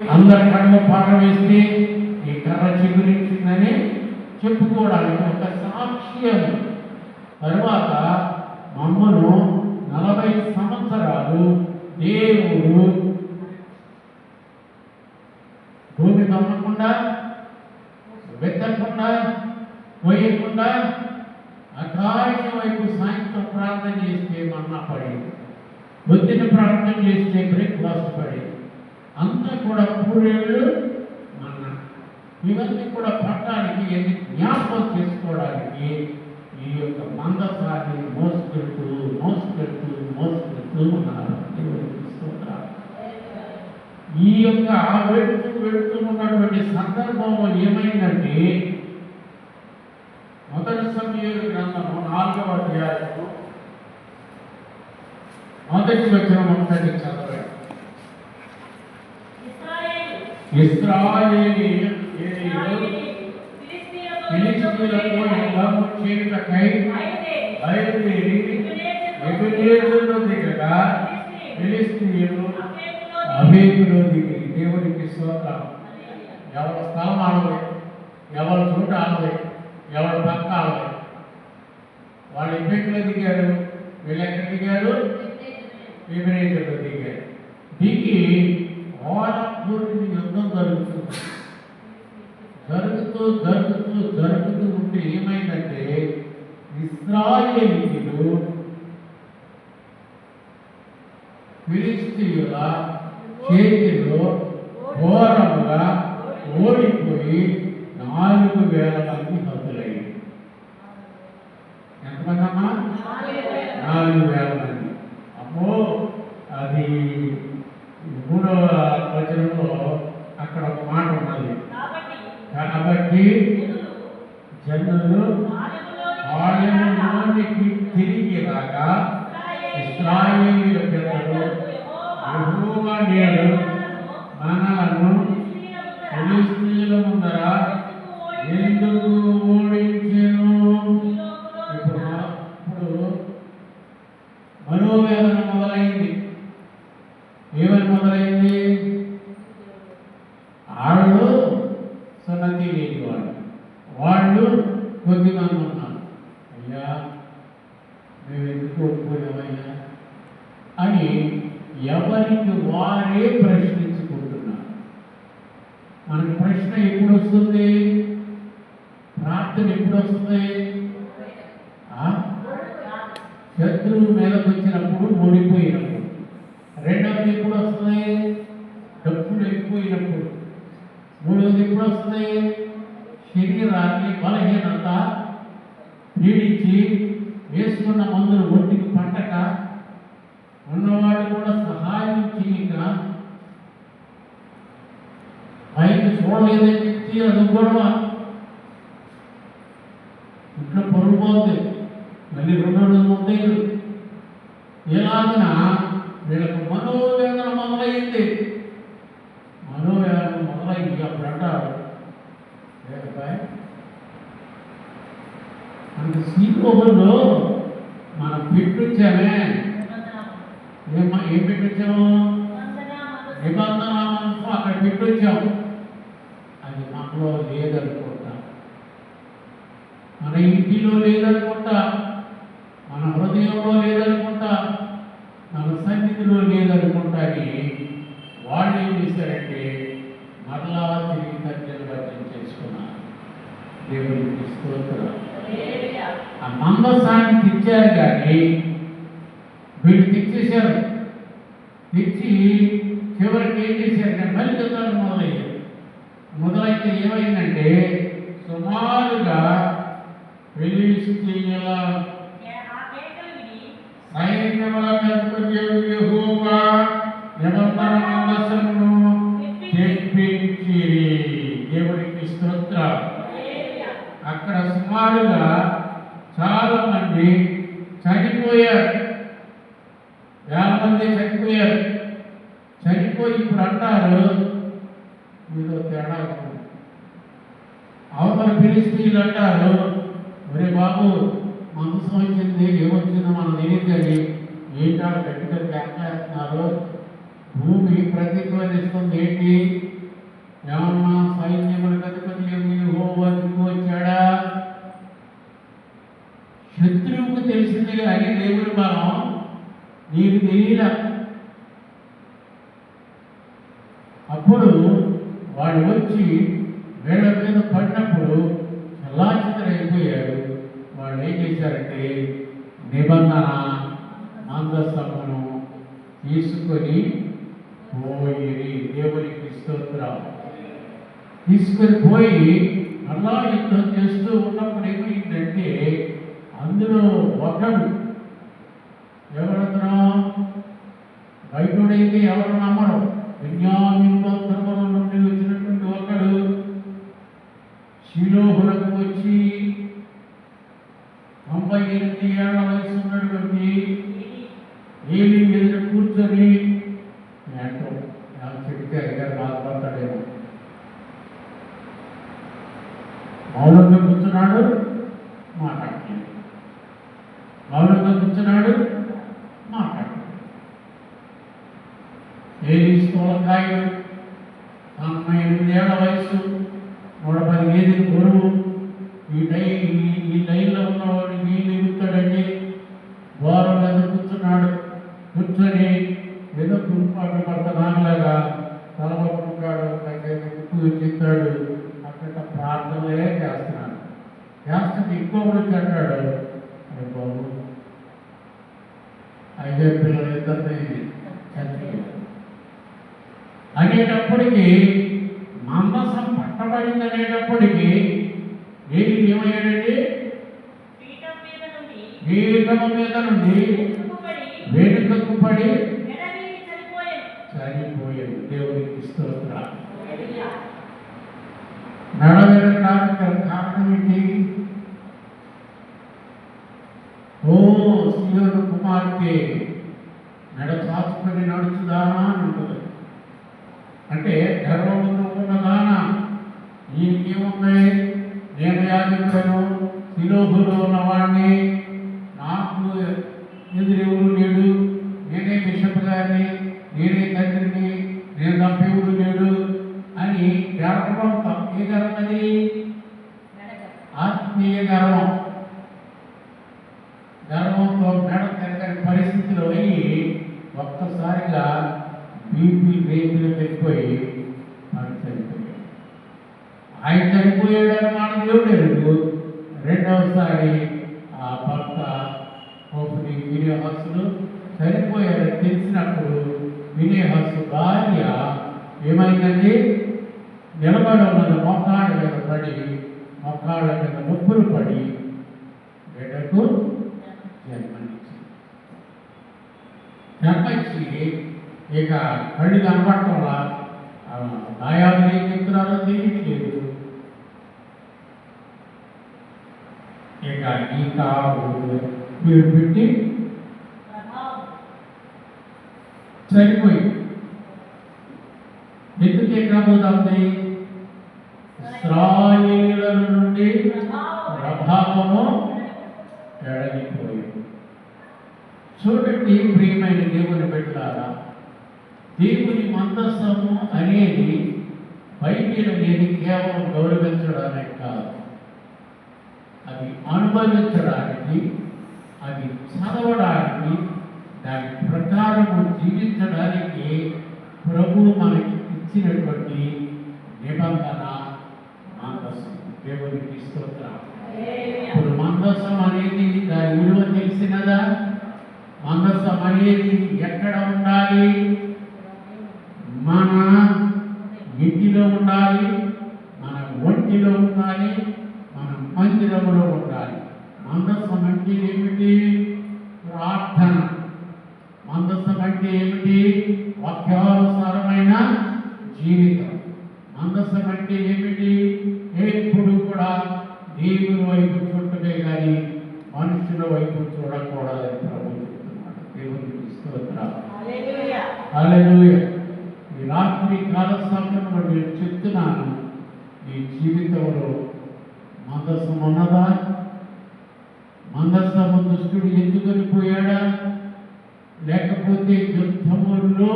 అందరి కర్మ పాఠం వేస్తే ఈ కర్ర చిగురించిందని చెప్పుకోవడానికి ఒక సాక్ష్యం. తరువాత మమ్మను నలభై సంవత్సరాలు దేవుడు భూమి తమ్మకుండా వెతకుండా పోయకుండా ఆకాశం వైపు సాయంత్రం ప్రార్థన చేస్తే మన్నా పడి పొద్దున ప్రార్థన చేస్తే బ్రేక్ఫాస్ట్ పడేది అంతా కూడా పూరేళ్ళు మన ఇవన్నీ కూడా పట్టడానికి ఎన్ని జ్ఞాపకం చేసుకోవడానికి ఈ యొక్క మందసాన్ని మోసుకెళ్తూ మోసుకెళ్తూ మోసుకెళ్తూ ఉన్నారు ఈ యొక్క వెళుతూ వెళుతూ ఉన్నటువంటి సందర్భంలో ఏమైందంటే మొదటి సమయంలో గ్రంథము నాలుగవ అధ్యాయము మొదటి వచ్చిన మొదటి చదవండి ఫిలిస్తీన్లతో చేయుటకై బయలుదేరి దిగి దేవునికి స్తోత్రం. ఎవరి స్థలం ఆడదు ఎవరి చోట ఆడదు ఎవరి పక్క ఆడదు వాళ్ళు ఎబెకులో దిగారు? వీళ్ళు ఎక్కడ దిగారు? ఎబెనేజరులో దిగారు దిగి ఓడపూర్తి యుద్ధం జరుగుతుంది జరుగుతూ జరుగుతూ జరుగుతూ ఉంటే ఏమైందంటే ఇస్రాయేలీలు ఫిలిస్తీయుల చేతిలో ఘోరంగా ఓడిపోయి నాలుగు వేల మంది హతులయ్యారు ఎంతమంది అమ్మా నాలుగు వేల మంది అమ్మో అది మూడవ వచనంలో అక్కడ ఒక మాట ఉన్నది కాబట్టి జనులు వాళ్ళకి తిరిగి రాగా ఇస్రాయేలీల పిల్లలు యహోవా నేడు మనలను ఫిలిస్తీన్ల ముందర ఎందుకు ఓడించెను? ఇప్పుడు ఇప్పుడు మనోవేదన మొదలైంది. ఏమని మొదలైంది? వాళ్ళు సున్నతి లేని వాళ్ళు. వాళ్ళు కొద్దిమంది ఉన్నారు అయ్యా మేము ఎందుకు ఒప్పుకోలేమయ్యా అని ఎవరికి వారే ప్రశ్నించుకుంటున్నారు మనకి ప్రశ్న ఎప్పుడు వస్తుంది ప్రార్థన ఎప్పుడు వస్తుంది శత్రువు మీదకి వచ్చినప్పుడు ఓడిపోయినప్పుడు రెండవది ఎప్పుడు వస్తుంది డబ్బులు ఎక్కువైనప్పుడు. మూడవది ఎప్పుడు వస్తుంది శరీరాన్ని బలహీనత పీడించి పైకి చూడలేదని చెప్పి అది గొడవ ఇంట్లో పరుగు పోతుంది మళ్ళీ రెండు రోజులు ఉంటాయి ఎలాగిన వీళ్ళకు మనోవేదన మొదలైంది మనోవేదన మొదలైంది అప్పుడు అంటారు. "ఏకపాయ్, అంత సీకోబుల్లో మనం పెట్టొచ్చామే ఏం పెట్టొచ్చాము నిబంధన అక్కడ పెట్టొచ్చాము ఇంట్లో లేదనుకుంటా. మన ఇంటిలో లేదనుకుంటా మన హృదయంలో లేదనుకుంటా మన సన్నిధిలో లేదనుకుంటా అని వాళ్ళు ఏం చేశారంటే మరలా తిరిగి తండ్రిని భర్తం చేసుకున్నారు. దేవుడికి స్తోత్రం ఆ మందస్థాన్ని తెచ్చారు కానీ వీళ్ళు తెచ్చేశారు. తెచ్చి చివరికి ఏం చేశారంటే మళ్ళీ యుద్ధాలు మొదలైతే ఏమైందంటే సుమారుగా ఫిలిస్తీయుల సైన్యముల మీదకు యెహోవా నిబంధన మందసమును తెప్పించిరి. దేవుడికి స్తోత్రం. అక్కడ సుమారుగా చాలా మంది చనిపోయారు. వేల మంది చనిపోయారు. చనిపోయి ఇప్పుడు అంటారు మీలో తేడా అవతల ఫిలిస్తీన్లు అంటారు ఒరే బాబు మనసు వచ్చింది ఏమొచ్చిందో మనం తెలియదు కానీ ఏంటాడు గట్టిగా కేకలేస్తున్నారు? భూమి ప్రతిధ్వనిస్తుంది ఏంటి? ఏమన్నా సైన్యములకు అధిపతి యెహోవా వచ్చాడా? శత్రువుకు తెలిసింది కానీ దేవుడు బలం నీకు తెలియదా అప్పుడు వాడు వచ్చి వీళ్ళ మీద పడినప్పుడు చల్లాచితరైపోయాడు వాళ్ళు ఏం చేశారంటే నిబంధన మందస్తమును తీసుకొని పోయి దేవునికి స్తోత్రం తీసుకొని పోయి అలా యుద్ధం చేస్తూ ఉన్నప్పుడు ఏమైందంటే అందులో ఒకడు ఎవరతను బయటుడైతే ఎవరు నమ్మరు విజ్ఞానం గోత్రముల నుండి వచ్చినటువంటి ఒకడు శిలోహులకు వచ్చి తొంభై ఎనిమిది ఏళ్ళ వయసు ఉన్నటువంటి ఏలి ఎదురు కూర్చొని ఏంటో నాకు చెప్తే అయ్యారు బాధపడతాడేమో మౌనంగా కూర్చున్నాడు మాట్లాడలేదు మౌనంగా కూర్చున్నాడు మాట్లాడలేదు ఏది స్థూలకాయుడు తొంభై ఎనిమిది ఏళ్ళ వయసు నూట పదిహేను గురువు. ఈ టై ఈ- ఈ లైన్లో ఉన్నవాడు నీళ్ళు ఎగుతాడండి ద్వారం మీద కూర్చున్నాడు కూర్చొని ఏదో కురుపాటు పడత నాన్నలాగా తలపట్టుకుంటాడు ఎక్కువ చెప్తాడు అక్కడ ప్రార్థనలే చేస్తున్నాడు చేస్తుంటే ఇంకొకడు వచ్చి అంటాడు "అరే బాబు ఐదే పిల్లలు ఇద్దరిని చచ్చిపోయారు అనేటప్పటికి మందసం పట్టబడింది అనేటప్పటికి ఏది ఏమయ్యాడండి? పీఠం మీద నుండి పీఠము మీద నుండి వెనుకబడి వేడుకకు పడి ఎడవీగి చనిపోయాను. చనిపోయాడు దేవునికి స్తోత్ర హల్లెలూయా. నడవెళ్ళడానికి కారణం ఏంటి ఓ సియోను కుమార్తె నడ చాచుకొని నడుచుదానా అని ఉంటుంది. అంటే గర్వముతో ఉన్నదానా. ఈయనకేముంది నేను యాదించను శిలోహులో ఉన్నవాడిని. నాకు ఎదురెవరు లేడు. నేనే బిషప్ గారిని నేనే తండ్రిని నేను తప్పెవరు లేడు. గర్వం తప్ప ఏ గర్వం అది ఆత్మీయ గర్వం గర్వంతో మెడ తిరగని పరిస్థితిలో అయ్యి ఒక్కసారిగా బీపీ రేపులు పెరిగిపోయి ఆయన చనిపోయాడు ఆయన చనిపోయాడని మనం దేవుడు. రెండవసారి ఆ భర్త ఓపెని వినియోహస్తులు చనిపోయాడని తెలిసినప్పుడు వినియోహస్తు భార్య ఏమైందండి నిలబడి ఉన్నది మొక్కాళ్ళ మీద పడి మొక్కాళ్ళ మీద నొప్పులు పడి బిడ్డకు జన్మనిచ్చింది. జన్మనిచ్చి ఇక కళ్ళు కనపడటం వల్ల ఆ దాయాదులు ఏం చెప్తున్నారో తెలియట్లేదు ఇక ఈ కావు మీరు పెట్టి సరిపోయి ఎందుకు ఎక్కడ పోతుంది ఇస్రాయేలీల నుండి ప్రభావం. ప్రభావము ఎడగిపోయింది చూడండి ప్రియమైన దేవుని బిడ్డలారా దేవుని మందస్సము అనేది బైబిల్ అనేది కేవలం గౌరవించడానికి కాదు అది అనుభవించడానికి అది చదవడానికి దాని ప్రకారము జీవించడానికి ప్రభు మనకి ఇచ్చినటువంటి నిబంధన దేవునికి స్తోత్రం. ఇప్పుడు మందస్సం అనేది దాని విలువ తెలిసినదా మందస్సం అనేది ఎక్కడ ఉండాలి? మన ఇంటిలో ఉండాలి మన ఒంటిలో ఉండాలి మన మందిరంలో ఉండాలి. మందస్సం అంటే ఏమిటి? ప్రార్థన. మందస్సం అంటే ఏమిటి? వాక్యానుసారమైన జీవితం. మందస్సం అంటే ఏమిటి? ఎప్పుడు కూడా దేవుని వైపు చూడటమే కానీ మనుషుల వైపు చూడకూడదని ప్రభు చెప్తున్నాడు. దేవునికి స్తోత్రాలు హల్లెలూయా. హల్లెలూయా. ఈ రాత్రి కాల సమయంలో నేను చెప్తున్నాను నీ జీవితంలో మందస్సం ఉన్నదా? మందస్సము దుష్టుడు ఎందుకని పోయాడా లేకపోతే యుద్ధములో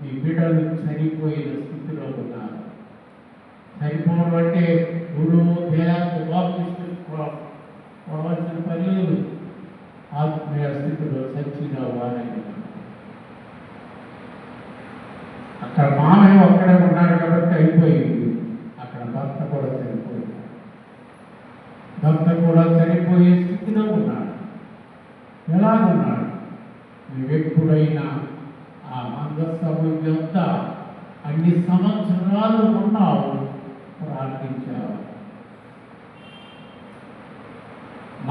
మీ బిడ్డలు చనిపోయిన స్థితిలో ఉన్నారు. చనిపోవడం అంటే గురు దేహాన్ని బాప్తిస్తూ పోవాల్సిన పని లేదు. ఆత్మీయ స్థితిలో సచ్చిగా వారని అక్కడ మామయ్య ఒక్కడే ఉన్నాడు కాబట్టి అయిపోయింది అక్కడ భర్త కూడా చనిపోయింది భర్త కూడా చనిపోయే స్థితిలో ఉన్నాడు ఎలా ఉన్నాడు నువ్వెప్పుడైనా ఆ మందస్థము యొక్క అన్ని సంవత్సరాలు ఉన్నావు ప్రార్థించావు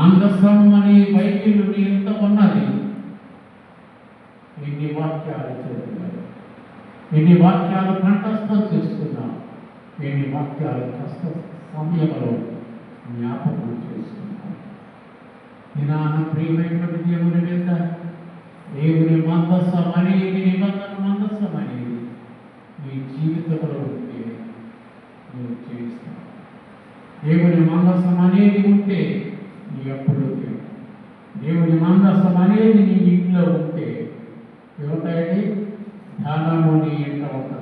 మందస్థం అని బైబిల్ ఎంత ఉన్నది. ఇన్ని వాక్యాలు చదివారు ఎన్ని వాక్యాలు కంఠస్థం చేసుకున్నాం ఇన్ని వాక్యాలు కష్ట సమయంలో జ్ఞాపకం చేసుకున్నాం నినాన ప్రియమైనటువంటి దేవుని మీద దేవుని మందస్సం అనేది నిబంధన మందస్సం అనేది నీ జీవితంలో ఉంటే నువ్వు చేస్తావు. దేవుని మందస్సం అనేది ఉంటే ఎప్పుడు దేవుని మందస్సం అనేది నీ ఇంట్లో ఉంటే. ఏమిటండి ధ్యానము నీ ఇంట్లో ఉంటుంది